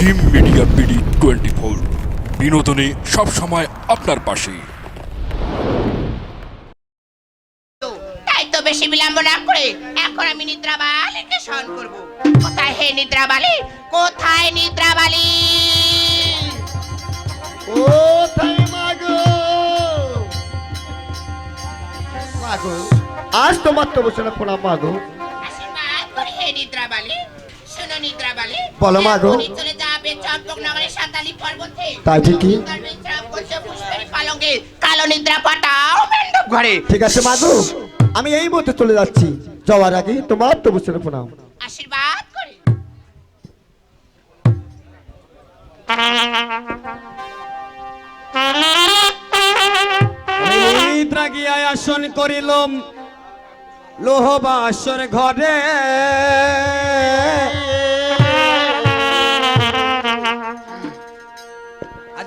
Jim media BD twenty four বিনোদনে সবসময় আপনার পাশে। তাই তো বেশি বিলম্ব না করে এখন আমি নিদ্রা বালিকে স্মরণ করব। কোথায় হে নিদ্রা বালি কোথায় নিদ্রা বালি কোথায় মাগো মাগো আজ তোমার তো বসে না প্রণাম মাগো আশীর্বাদ করে হে নিদ্রা বালি শোনো নিদ্রা বালি বলো মা তাই ঠিকই। কালো নিদ্রা পাঠাও মেন্ডব ঘরে। ঠিক আছে মাগো আমি এই মতো চলে যাচ্ছি। যাওয়ার আগে তোমার তো বসে না প্রণাম। আশীর্বাদ করে। নিদ্রা গিয়া আসন করিলম। লোহ বাসর ঘরে।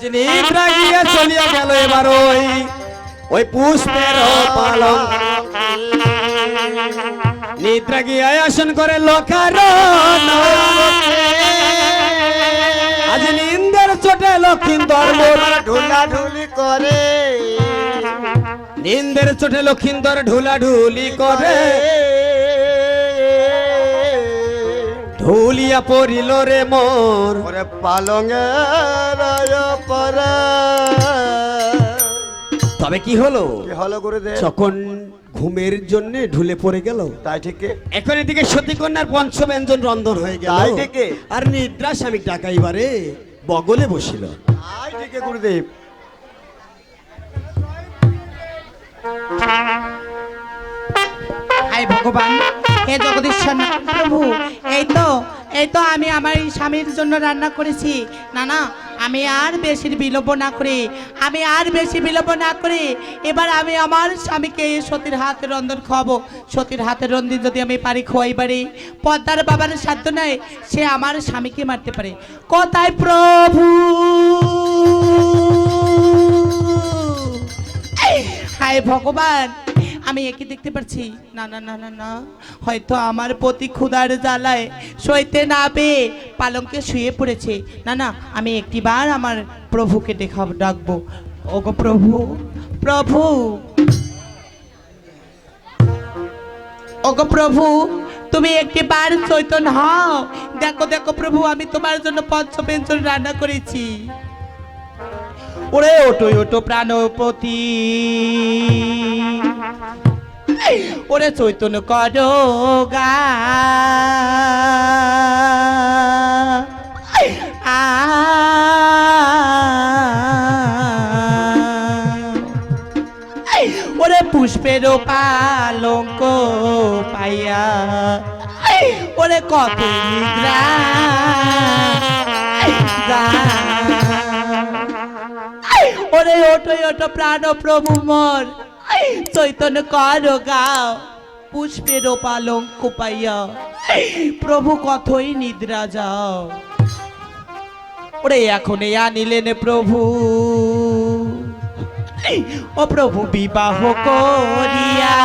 আজ নিদ্রা গিয়া চলিয়া গেল এবার ওই ওই পুষ্পের পালং নিদ্রা গিয়া আসন করে লোকার আজ নিন্দের চোটে লক্ষিন্দর ঢুলা ঢুলি করে। নিন্দের চোটে লক্ষিন্দর ঢুলা ঢুলি করে। ঢুলিয়া পড়িল রে মোর। ওরে তবে কি হলো? কি হলো করে দে যখন ঘুমের জন্য ঢুলে পড়ে গেল তাই ঠিক এখন এদিকে সতীকন্যার পঞ্চব্যঞ্জন রন্ধন হয়ে গেল। তাই থেকে। আর নিদ্রা স্বামী ডাকাইবারে বগলে বসিল। তাই ঠিক গুরুদেব? হাই ভগবান হে জগদীশ্বর প্রভু এই তো এই তো আমি আমার এই স্বামীর জন্য রান্না করেছি। না না আমি আর বেশি বিলম্ব না করি, আমি আর বেশি বিলম্ব না করি, এবার আমি আমার স্বামীকে সতীর হাতের রন্ধন খাওয়াবো। সতীর হাতের রন্ধন যদি আমি পারি খোয়াই পারি পদ্মার বাবার সাধ্য নেই সে আমার স্বামীকে মারতে পারে। কথায় প্রভু! হায় ভগবান! আমি একে দেখতে পাচ্ছি না না না না না। হয়তো আমার প্রতি ক্ষুধার জ্বালায় সইতে না পেয়ে পালঙ্কে শুয়ে পড়েছে। না না, আমি একটিবার আমার প্রভুকে দেখাব ডাকবো। ওগো প্রভু প্রভু। ওগো প্রভু, তুমি একটিবার চৈতন্য হও। দেখো দেখো প্রভু, আমি তোমার জন্য পঞ্চব্যঞ্জন রান্না করেছি। ওরে ওটো ওটো প্রাণপতি। ওরে চৈতন্য করো গা। ওরে পুষ্পের পালঙ্ক পাইয়া। ওরে কত নিদ্রা। ওরে ওটো ওটো প্রাণ প্রভু মর। চৈতন্য কর গাও পুষ্পের পালঙ্ক পাইয়া। প্রভু কথই নিদ্রা যাও। ওরে এখন আনিলেন প্রভু। ও প্রভু বিবাহ করিয়া।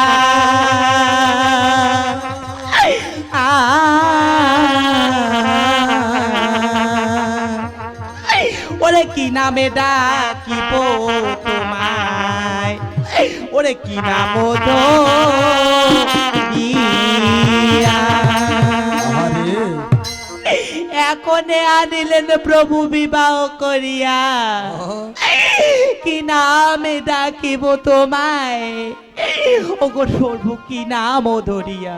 কি নামে ডাকিব তোমায়? ওরে কি নাম এখনে আনিলেন প্রভু বিবাহ করিয়া। কি নামে ডাকিব তোমায়? ওগো প্রভু কি নাম ধরিয়া?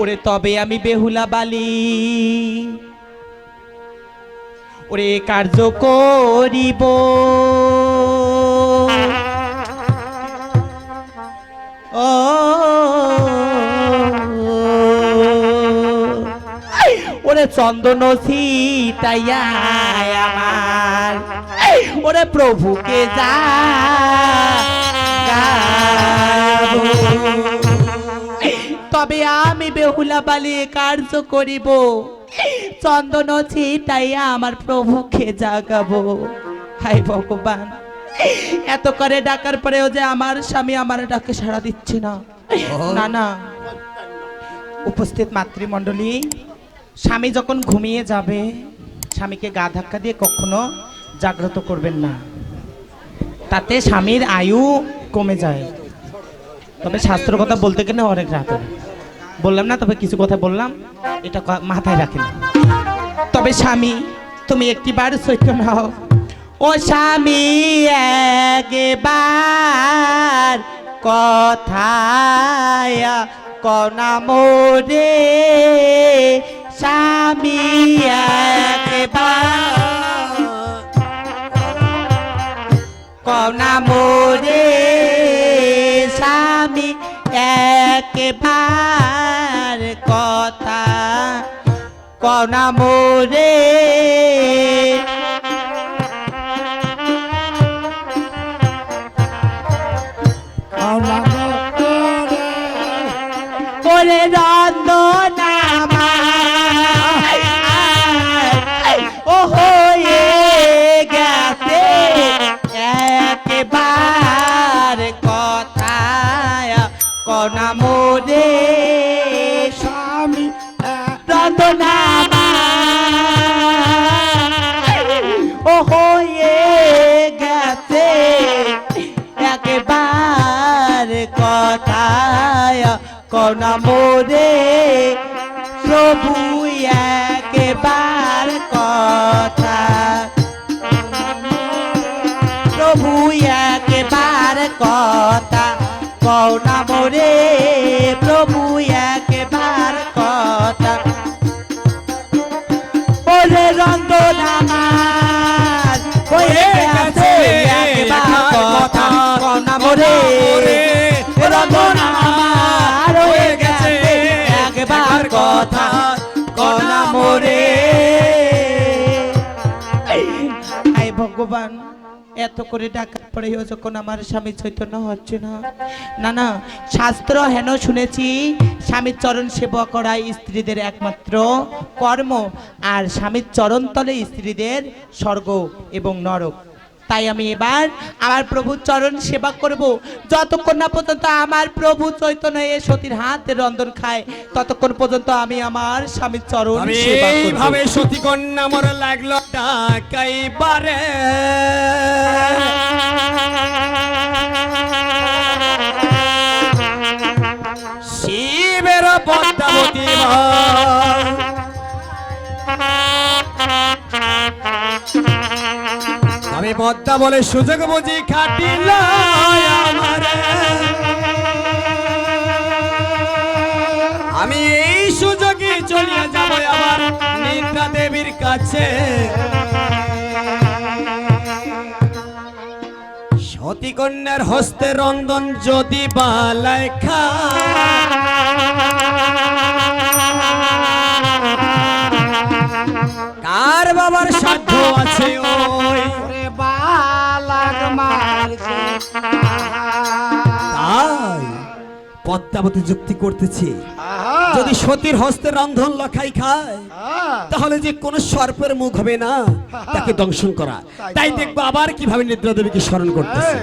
ওরে তবে আমি বেহুলা বালি। ওরে কার্য করিব। ওরে চন্দন সীতাইয়া আমার। ওরে প্রভুকে যা তবে আমি বেহুলা বালি কার্য করিব। চন্দন ছিটাইয়া আমার প্রভুকে জাগাবো। হাই ভগবান। এত করে ডাকার পরেও যে আমার স্বামী আমার ডাকে সাড়া দিচ্ছে না। না না। উপস্থিত মাতৃমণ্ডলী স্বামী যখন ঘুমিয়ে যাবে স্বামীকে গা ধাক্কা দিয়ে কখনো জাগ্রত করবেন না। তাতে স্বামীর আয়ু কমে যায়। তবে শাস্ত্র কথা বলতে গেলে অনেক রাত হয়। বললাম না, তবে কিছু কথা বললাম। এটা মাথায় রাখেন। তবে স্বামী, তুমি একটিবার সত্য নাও। ও স্বামী, একবার কথায় কনা মোরে স্বামী, একবার কনা মোরে স্বামী, একবার কথা কনা মোরে। কথায় কনা মোরে প্রভু একবার কথা। প্রভু একবার কথা কনা মোরে প্রভু একবার কথা। ওরে রঙ্গনামার হয়ে গেছে একবার কথা। কনা মোরে কথা কনা মোরে। আই ভগবান এত করে ডাকা পড়েও যখন আমার স্বামী চৈতন্য হচ্ছে না। না না শাস্ত্র হেন শুনেছি স্বামীর চরণ সেবা করা স্ত্রীদের একমাত্র কর্ম আর স্বামীর চরণ তলে স্ত্রীদের স্বর্গ এবং নরক। তাই আমি এবার আমার প্রভুর চরণ সেবা করব। যতক্ষণ না পর্যন্ত আমার প্রভু চৈতন্য এ সতীর হাতে রন্ধন খায় ততক্ষণ পর্যন্ত আমি আমার স্বামীর চরণ এইভাবে সতী কন্যা মোর লাগল ডাকাইবারে শিবের পদ্মাবতী মা। আমি বলে সুযোগ বুঝি খাটিল আমি এই সুযোগে চলিয়ে যাব আবার নিদ্রা দেবীর কাছে। সতী কন্যার হস্তে রন্ধন যদি বালায় খা কার বাবার সাধ্য আছে ওই তাই পদ্মাবতী যুক্তি করতেছি। যদি সতীর হস্তে রন্ধন লখাই খায় তাহলে যে কোন সর্পের মুখ হবে না তাকে দংশন করা। তাই দেখব আবার কীভাবে নিদ্রা দেবীকে স্মরণ করতেছে।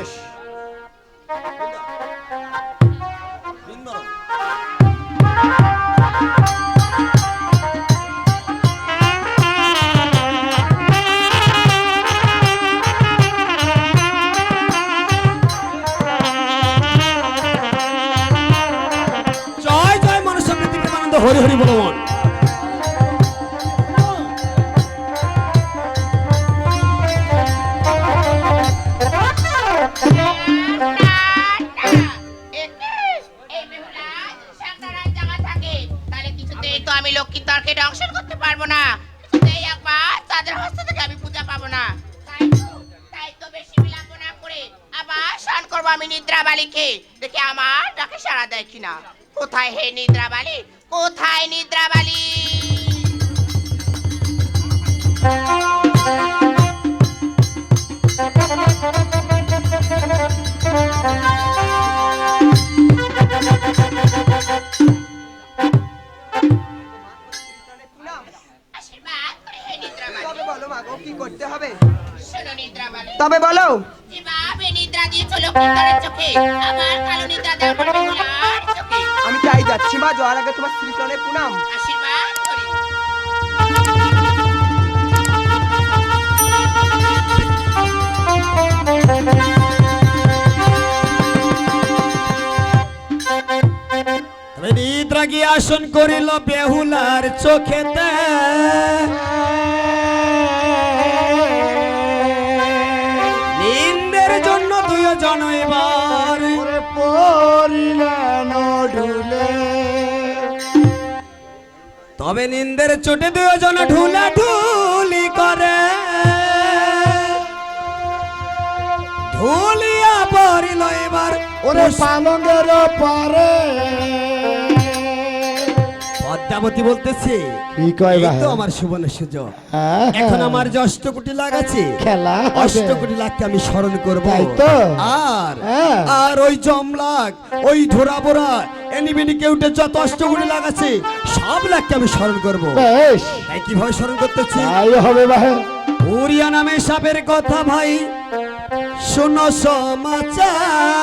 তাহলে কিছুতেই তো আমি পূজা পাবো না তাই তো- বেশি আবার করব আমি দেখি আমার ডাকে সাড়া দেয় কিনা? কোথায় হে তবে বলো মাগো কি করতে হবে? শোনো নিদ্রাবালি। তবে বলো। নিদ্রা দিয়েছ লক্ষ্মীন্দরের চোখে আবার আশীর্বাদ যাওয়ার আগে তোমার শ্রীচরণে প্রণাম। আশীর্বাদ করি। আসন করিল বেহুলার চোখেতে। তবে নিন্দের চোটে দুজন ঢুলা ঢুলি করে। ঢুলিয়া পড়িল এবার ওরে পালঙ্গের পারে। পদ্মাবতী বলতেছে কি কয় ভাই? তো আমার সুবর্ণ সুযোগ হ্যাঁ, এখন হ্যাঁ। আমার যে অষ্টকোটি লাখ আছে খেলা হবে। অষ্টকোটি লাখকে আমি স্মরণ করব তাই তো? আর হ্যাঁ। আর ওই জমলাখ ওই ধরা বোরা এনিবিনি কেউটে যত অষ্টকোটি লাখ আছে সব লাখকে আমি স্মরণ করব বেশ তাই কীভাবে স্মরণ করতেছি তাই হবে ভাই উড়িয়া নামে সাপের কথা ভাই শোনো সমাচার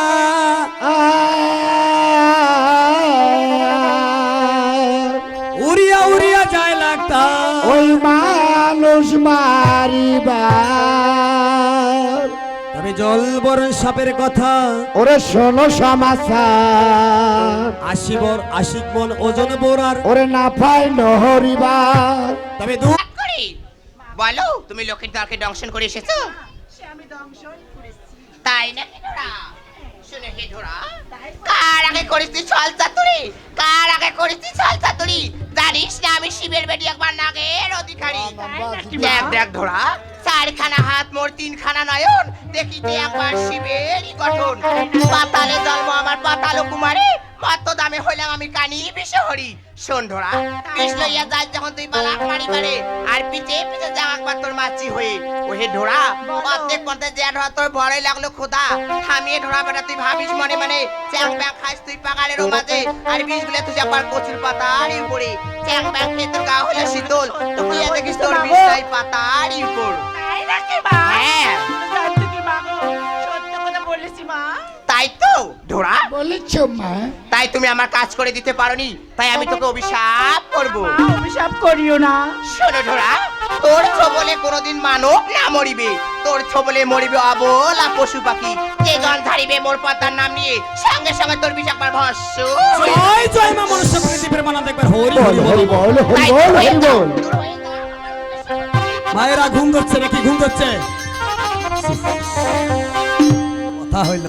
ওই মানুষ মারিবার। তবে জল বরণ সাপের কথা। ওরে শোনো সমাচার। আশি বর আশিক মন ওজন বোরার। ওরে না পাই নহরিবার। তবে দু করি। বলো তুমি লোকের দলকে দংশন করে এসেছ? তাই নাকি ধরা শুনে হে ধরা কার আগে করিস তুই ছল চাতুরি? কার আগে করিস তুই ছল চাতুরি? জানিস না আমি শিবের বেটি একবার নাগের অধিকারী। দেখ দেখ ধরা। চারখানা হাত, মোর তিনখানা নয়ন। দেখিতে একবার শিবেরই গঠন। পাতালে জন্ম আমার পাতাল কুমারী মত দামে হইলাম আমি কানি বিষে হরি শোন বিষ লইয়া যাই যখন তুই বালাক মারি মারে আর পিছে পিছে যা একবার তোর মাছি হয়ে। ওহে ধরা অর্ধেক পথে যে ধরা তোর বড়ই লাগল খোদা থামিয়ে ধরা বেটা, তুই ভাবিস মনে মনে, চ্যাং ব্যাং খাইস তুই পাগালের মাঝে, আর বিষ গুলে তুই একবার কচুর পাতার উপরে। চ্যাং ব্যাং তোর গা হলো শীতল তুই দেখিস তোর বিষ নাই পাতার উপর। হ্যাঁ। তাই তো ধরা বলেছ মা। তাই তুমি আমার কাজ করে দিতে পারোনি তাই আমি তোকে অভিশাপ করব। অভিশাপ করিও না। শোনো ধরা তোর ছবলে কোনোদিন মানব না মরিবে। তোর ছবলে মরিবে অবলা পশু পাখি। যে জন ধারিবে মোর পাতার নাম নিয়ে সঙ্গে সঙ্গে তোর বিষ একবার ভস্য। জয় জয় মা মনুষ্য প্রকৃতির মানা দেখবার হরি হরি হরি বল বল হরি বল হরি বল। মায়েরা ঘুম ধরছে নাকি? ঘুম ধরছে। কথা হইল।